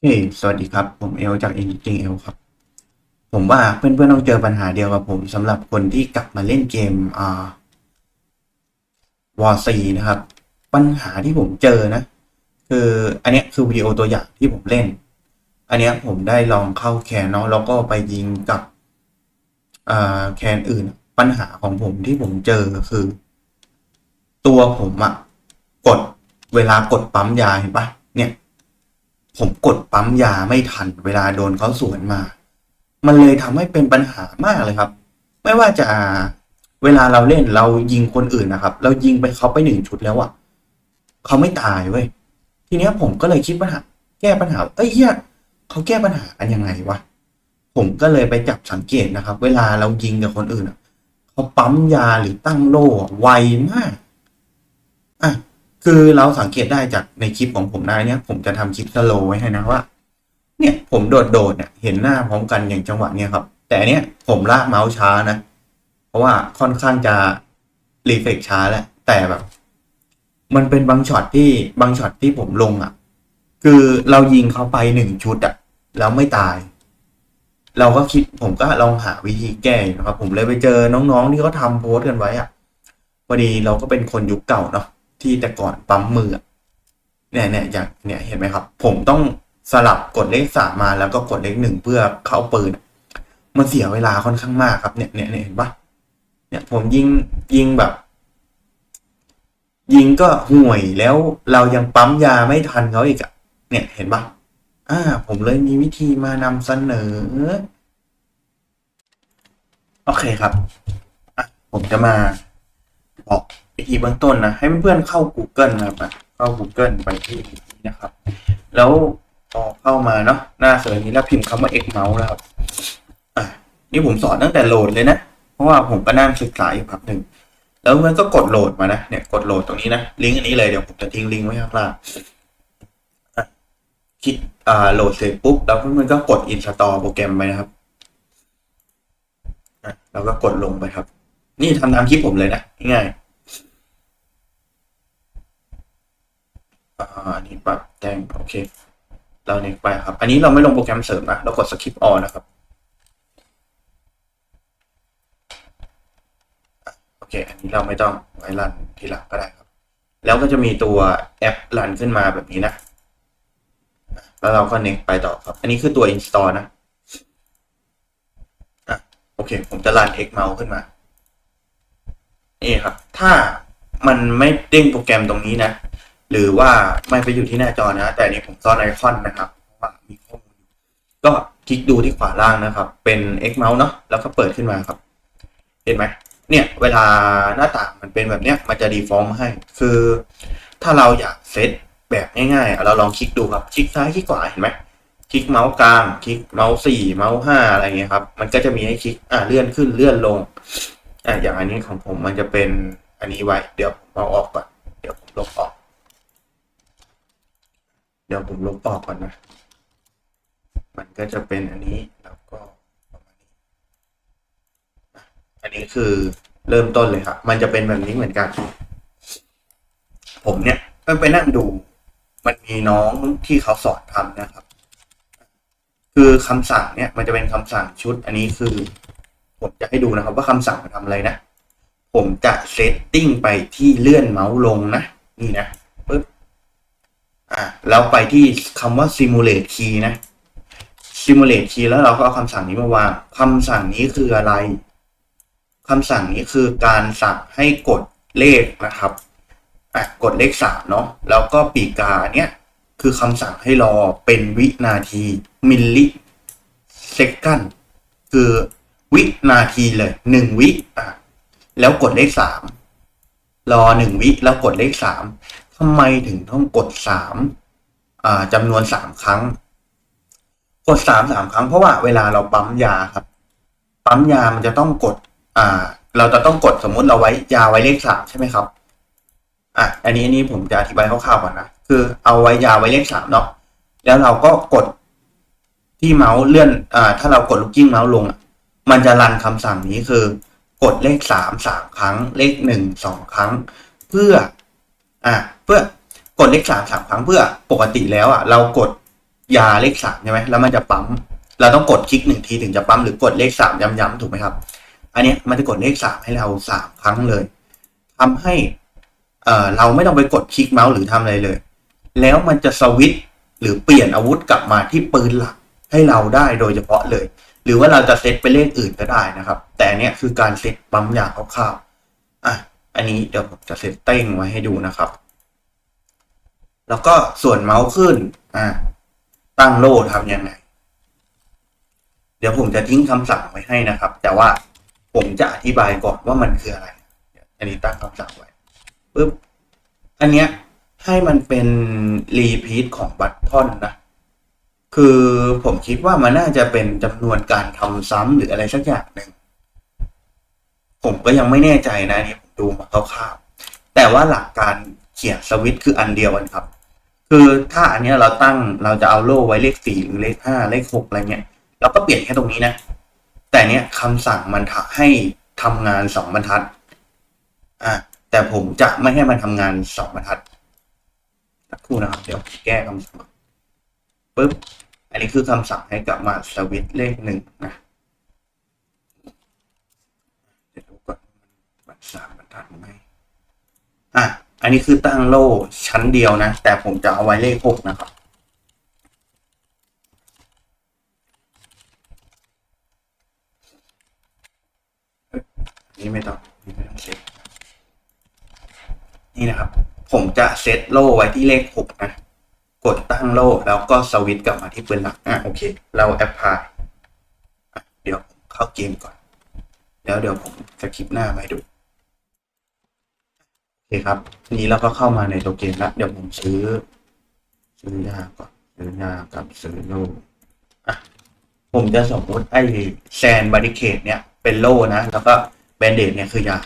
เฮ้ยสวัสดีครับ ผมเอลจาก Engine เอลครับ ผมว่าเพื่อนๆต้องเจอปัญหาเดียวกับผมสำหรับคนที่กลับมาเล่นเกมอ่าวอร์ซีนะครับ ปัญหาที่ผมเจอนะ คืออันนี้คือวิดีโอตัวอย่างที่ผมเล่น อันนี้ผมได้ลองเข้าแคนเนาะแล้วก็ไปยิงกับอ่าแคนอื่น ปัญหาของผมที่ผมเจอคือ ตัวผมอะกดเวลากดปั๊มยาเห็นปะเนี่ย ผมกดปั๊มยาไม่ทันเวลาโดนเขาสวนมา มันเลยทำให้เป็นปัญหามากเลยครับ ไม่ว่าจะเวลาเราเล่นเรายิงคนอื่นนะครับ เรายิงไปเขาไปหนึ่งชุดแล้วอะเขาไม่ตายเว้ยทีเนี้ยผมก็เลยคิดปัญหา แก้ปัญหา เอ้ยเฮียเขาแก้ปัญหากันยังไงวะผมก็เลยไปจับสังเกตนะครับ เวลาเรายิงกับคนอื่นอะเขาปั๊มยาหรือตั้งโล่ไวมาก คือเราสังเกตได้จากในคลิปของผมนะเนี่ยผมจะทำคลิปสโลว์ไว้ให้นะว่า เนี่ยผมโดดโดดเนี่ยเห็นหน้าพร้อมกันอย่างจังหวะเนี้ยครับ แต่เนี้ยผมลากเมาส์ช้านะ เพราะว่าค่อนข้างจะรีเฟกช้าแหละแต่แบบ มันเป็นบางช็อตที่บางช็อตที่ผมลงอะ คือเรายิงเขาไปหนึ่งชุดอะแล้วไม่ตาย เราก็คิดผมก็ลองหาวิธีแก่นะครับ ผมเลยไปเจอน้องๆที่เขาทำโพสต์กันไว้อะพอดีเราก็เป็นคนยุคเก่าเนาะ ที่แต่ก่อนปั๊มมือเนี่ยเนี่ยอย่างเนี่ยเห็นไหมครับ ผมต้องสลับกดเลขสามมาแล้วก็กดเลขหนึ่งเพื่อเข้าปืน มันเสียเวลาค่อนข้างมากครับเนี่ยเนี่ยเนี่ยเห็นปะเนี่ยผมยิงยิงแบบ ยิงก็ห่วยแล้วเรายังปั๊มยาไม่ทันเขาอีกอะเนี่ยเห็นปะอ่า ผมเลยมีวิธีมานำเสนอ โอเคครับ ผมจะมาบอก วิธีเบื้องต้นนะ ให้เพื่อนๆเข้า Google นะครับเข้า Google ไปที่นี้นะครับ แล้วพอเข้ามาเนาะหน้าเสิร์ชนี้แล้วพิมพ์คำว่า X mouse นะครับอะนี่ผมสอนตั้งแต่โหลดเลยนะ เพราะว่าผมก็นั่งศึกษาอยู่พักหนึ่งแล้วมันก็กดโหลดมานะเนี่ยกดโหลดตรงนี้นะลิงก์อันนี้เลยเดี๋ยวผมจะทิ้งลิงก์ไว้ข้างล่างคลิกอ่าโหลดเสร็จปุ๊บแล้วมันก็กด install โปรแกรมไปนะครับแล้วก็กดลงไปครับ นี่ทำตามคลิปผมเลยนะง่าย อันนี้ปรับแต่งโอเค เราเน็กไปครับ อันนี้เราไม่ลงโปรแกรมเสริมนะเรากด skip all นนะครับโอเค อันนี้เราไม่ต้องไว้รันทีหลังก็ได้ครับ แล้วก็จะมีตัวแอปรันขึ้นมาแบบนี้นะแล้วเราก็เน็กไปต่อครับ อันนี้คือตัว install นะอะโอเค ผมจะรัน x mouse ขึ้นมา นี่ครับ ถ้ามันไม่เด้งโปรแกรมตรงนี้นะ หรือว่าไม่ไปอยู่ที่หน้าจอนะ แต่นี้ผมซ่อนไอคอนนะครับเพราะว่ามีข้อมูลก็คลิกดูที่ขวาล่างนะครับ เป็น X mouse เนาะแล้วก็เปิดขึ้นมาครับ เห็นไหมเนี่ยเวลาหน้าต่างมันเป็นแบบเนี้ยมันจะ default มาให้ คือ ถ้าเราอยากเซตแบบง่ายๆเราลองคลิกดูครับ คลิกซ้ายคลิกขวาเห็นไหมคลิกเมาส์กลาง คลิกเมาส์สี่เมาส์ห้าอะไรเงี้ยครับ มันก็จะมีให้คลิกอ่าเลื่อนขึ้นเลื่อนลงอะอย่างอันนี้ของผมมันจะเป็นอันนี้ไว้ เดี๋ยวผมเอาออกก่อน เดี๋ยวผมลบออก ดี๋ยวผมลบออกก่อนนะ มันก็จะเป็นอันนี้แล้วก็ประมาณนี้ อันนี้คือเริ่มต้นเลยครับ มันจะเป็นแบบนี้เหมือนกัน ผมเนี่ยก็ไปนั่งดู มันมีน้องที่เขาสอนทำนะครับ คือคำสั่งเนี่ย มันจะเป็นคำสั่งชุด อันนี้คือ ผมจะให้ดูนะครับ ว่าคำสั่งมันทำอะไรนะ ผมจะเซตติ้งไปที่เลื่อนเมาส์ลงนะ นี่นะ อะแล้วไปที่คำว่า simulate key นะ simulate key แล้วเราก็เอาคำสั่งนี้มาวางคำสั่งนี้คืออะไรคำสั่งนี้คือการสั่งให้กดเลขนะครับอะกดเลขสามเนาะแล้วก็ปีกาเนี้ยคือคำสั่งให้รอเป็นวินาทีมิลลิเซกันคือวินาทีเลยหนึ่งวิอะแล้วกดเลขสามรอหนึ่งวิแล้วกดเลขสาม ทำไมถึงต้องกดสามจำนวนสามครั้ง กดสามสามครั้งเพราะว่าเวลาเราปั๊มยาครับ ปั๊มยามันจะต้องกด อ่า เราจะต้องกดสมมุติเราไว้ยาไว้เลขสามใช่ไหมครับอะอันนี้อันนี้ผมจะอธิบายคร่าวๆก่อนนะคือเอาไว้ยาไว้เลขสามเนาะแล้วเราก็กดที่เมาส์เลื่อนอ่าถ้าเรากดลูกกิ้งเมาส์ลงมันจะรันคำสั่งนี้คือกดเลขสามสามครั้ง เลขหนึ่งสองครั้ง เพื่อ อ่าเพื่อกดเลขสามสามครั้งเพื่อปกติแล้วอะเรากดยาเลขสามใช่ไหมแล้วมันจะปั๊ม เราต้องกดคลิกหนึ่งทีถึงจะปั๊มหรือกดเลขสามย้ำๆถูกไหมครับ อันนี้มันจะกดเลขสามให้เราสามครั้งเลยทำให้เอ่อเราไม่ต้องไปกดคลิกเมาส์หรือทำอะไรเลย แล้วมันจะสวิตช์หรือเปลี่ยนอาวุธกลับมาที่ปืนหลักให้เราได้โดยเฉพาะเลย หรือว่าเราจะเซตไปเลขอื่นก็ได้นะครับ แต่อันเนี้ยคือการเซตปั๊มยาคร่าวๆ อันนี้เดี๋ยวผมจะเซตเต้งไว้ให้ดูนะครับ แล้วก็ส่วนเมาส์ขึ้นอะตั้งโลทำยังไง เดี๋ยวผมจะทิ้งคำสั่งไว้ให้นะครับ แต่ว่าผมจะอธิบายก่อนว่ามันคืออะไร อันนี้ตั้งคำสั่งไว้ปึ๊บอันเนี้ยให้มันเป็นรีพีทของบัตทอนนะ คือผมคิดว่ามันน่าจะเป็นจำนวนการทำซ้ำหรืออะไรสักอย่างหนึ่ง ผมก็ยังไม่แน่ใจนะนี่ผ ดูมาคร่าวๆแต่ว่าหลักการเขียนสวิตคืออันเดียวกันครับ คือถ้าอันนี้เราตั้งเราจะเอาโล่ไว้เลขสี่หรือเลขห้าเลขหกอะไรเงี้ยเราก็เปลี่ยนแค่ตรงนี้นะ แต่เนี้ยคำสั่งมันให้ทำงานสองบรรทัดอะแต่ผมจะไม่ให้มันทำงานสองบรรทัดสักครู่นะครับ เดี๋ยวแก้คำสั่งปึ๊บอันนี้คือคำสั่งให้กลับมาสวิตเลขหนึ่งนะ เดี๋ยวดูก่อนมัน สามบรรทัดไหมอะ อันนี้คือตั้งโล่ชั้นเดียวนะ แต่ผมจะเอาไว้เลขหกนะครับ นี่ไม่ต้องนี่ไม่ต้องเซตนี่นะครับ ผมจะเซตโล่ไว้ที่เลขหกนะ กดตั้งโล่แล้วก็สวิตช์กลับมาที่ปืนหลัก อะโอเค เราแอปพลายเดี๋ยวเข้าเกมก่อน แล้วเดี๋ยวผมจะคลิปหน้ามาดู อเคครับทีนี้เราก็เข้ามาในตัวเกมแล้วเดี๋ยวผมซื้อ ซื้อยาก่อนซื้อยากับซื้อโล่อะผมจะสมมติไอ้แซนบาริเคดเนี่ยเป็นโล่นะ แล้วก็แบนเดดเนี่ยคือยา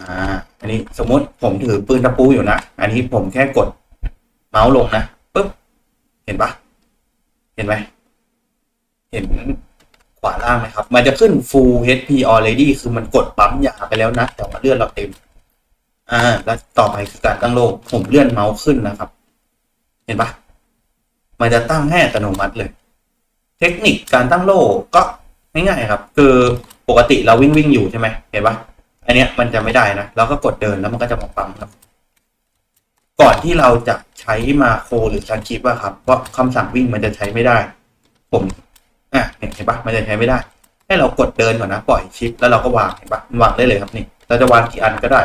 อ่า อันนี้สมมติผมถือปืนตะปูอยู่นะ อันนี้ผมแค่กดเมาส์ลงนะปุ๊บ เห็นปะเห็นไหมเห็นขวาล่างไหมครับ มันจะขึ้น full HP already คือมันกดปั๊มยาไปแล้วนะ แต่ว่าเลือนเราเต็ม อ่า แล้วต่อไปคือการตั้งโล่ผมเลื่อนเมาส์ขึ้นนะครับ เห็นปะมันจะตั้งให้อัตโนมัติเลย เทคนิคการตั้งโล่ก็ง่ายๆครับ คือปกติเราวิ่งวิ่งอยู่ใช่ไหมเห็นปะอันเนี้ยมันจะไม่ได้นะเราก็กดเดินแล้วมันก็จะมาปั๊มครับ ก่อนที่เราจะใช้มาโครหรือสคริปอะครับเพราะคำสั่งวิ่งมันจะใช้ไม่ได้ ผมอะเห็นปะมันจะใช้ไม่ได้ ให้เรากดเดินก่อนนะปล่อยชิปแล้วเราก็วางเห็นปะวางได้เลยครับนี่ เราจะวางกี่อันก็ได้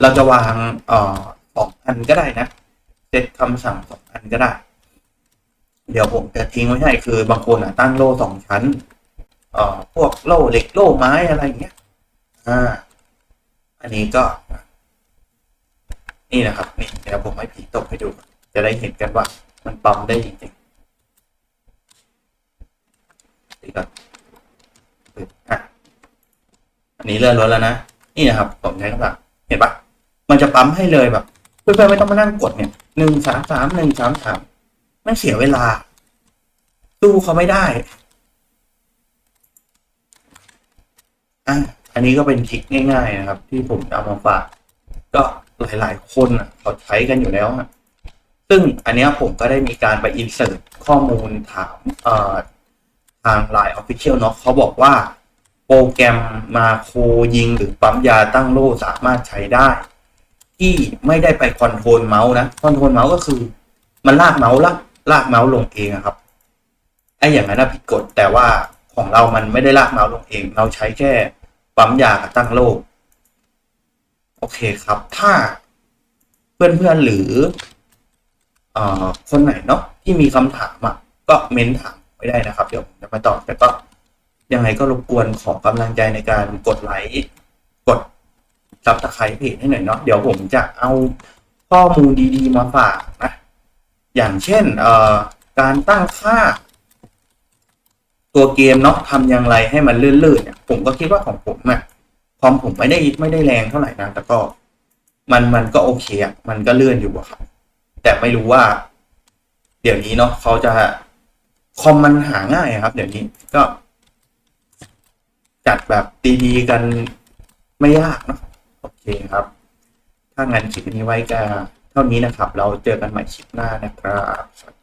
เราจะวางเอ่อสองอันก็ได้นะเซตคำสั่งสองอันก็ได้ เดี๋ยวผมจะทิ้งไว้ให้คือบางคนอะตั้งโล่สองชั้นเอ่อพวกโล่เหล็กโล่ไม้อะไรอย่างเงี้ยอ่าอันนี้ก็ นี่นะครับนี่เดี๋ยวผมให้ผีตกให้ดู จะได้เห็นกันว่า มันปั๊มได้จริงๆนี่ก่อนอะอันนี้เลื่อนรถแล้วนะ นี่นะครับผมใช้คำสั่งเห็นปะ มันจะปั๊มให้เลยแบบเพื่อนๆไม่ต้องมานั่งกดเนี่ยหนึ่งสามสามหนึ่งสามสามไม่เสียเวลาสู้เขาไม่ได้อะอันนี้ก็เป็นทริคง่ายๆนะครับ ที่ผมเอามาฝากก็หลายๆคนเขาใช้กันอยู่แล้วอะซึ่งอันนี้ผมก็ได้มีการไปอินเสิร์ตข้อมูลถามทางไลน์ออฟฟิเชียลเนาะเขาบอกว่า โปรแกรมมาโคยิงหรือปั๊มยาตั้งโล่สามารถใช้ได้ ที่ไม่ได้ไปคอนโทรลเมาส์นะคอนโทรลเมาส์ก็คือ มันลากเมาส์ลากลากเมาส์ลงเองครับไอ้อย่างนั้นนะผิดกฎแต่ว่าของเรามันไม่ได้ลากเมาส์ลงเอง เราใช้แค่ปั๊มยากับตั้งโล่โอเคครับ ถ้าเพื่อนๆหรือเออคนไหนเนาะที่มีคำถามอะก็เม้นถามไว้ได้นะครับ เดี๋ยวจะมาตอบแต่ก็ยังไงก็รบกวนขอกำลังใจในการกดไลค์กด ซับสไครต์เพจให้หน่อยเนาะเดี๋ยวผมจะเอาข้อมูลดีๆ มาฝากนะอย่างเช่นเอ่อการตั้งค่า ตัวเกมเนาะทำอย่างไรให้มันเลื่อนๆเนี่ยผมก็คิดว่าของผมอะคอมผมไม่ได้ไม่ได้แรงเท่าไหร่นะแต่ก็มันมันก็โอเคอะมันก็เลื่อนอยู่อะครับแต่ไม่รู้ว่า เดี๋ยวนี้เนาะเขาจะคอมมันหาง่ายครับ เดี๋ยวนี้ก็ จัดแบบดีๆกันไม่ยากเนาะ เคครับ ถ้างั้นคลิปนี้ไว้ก็เท่านี้นะครับ เราเจอกันใหม่คลิปหน้านะครับ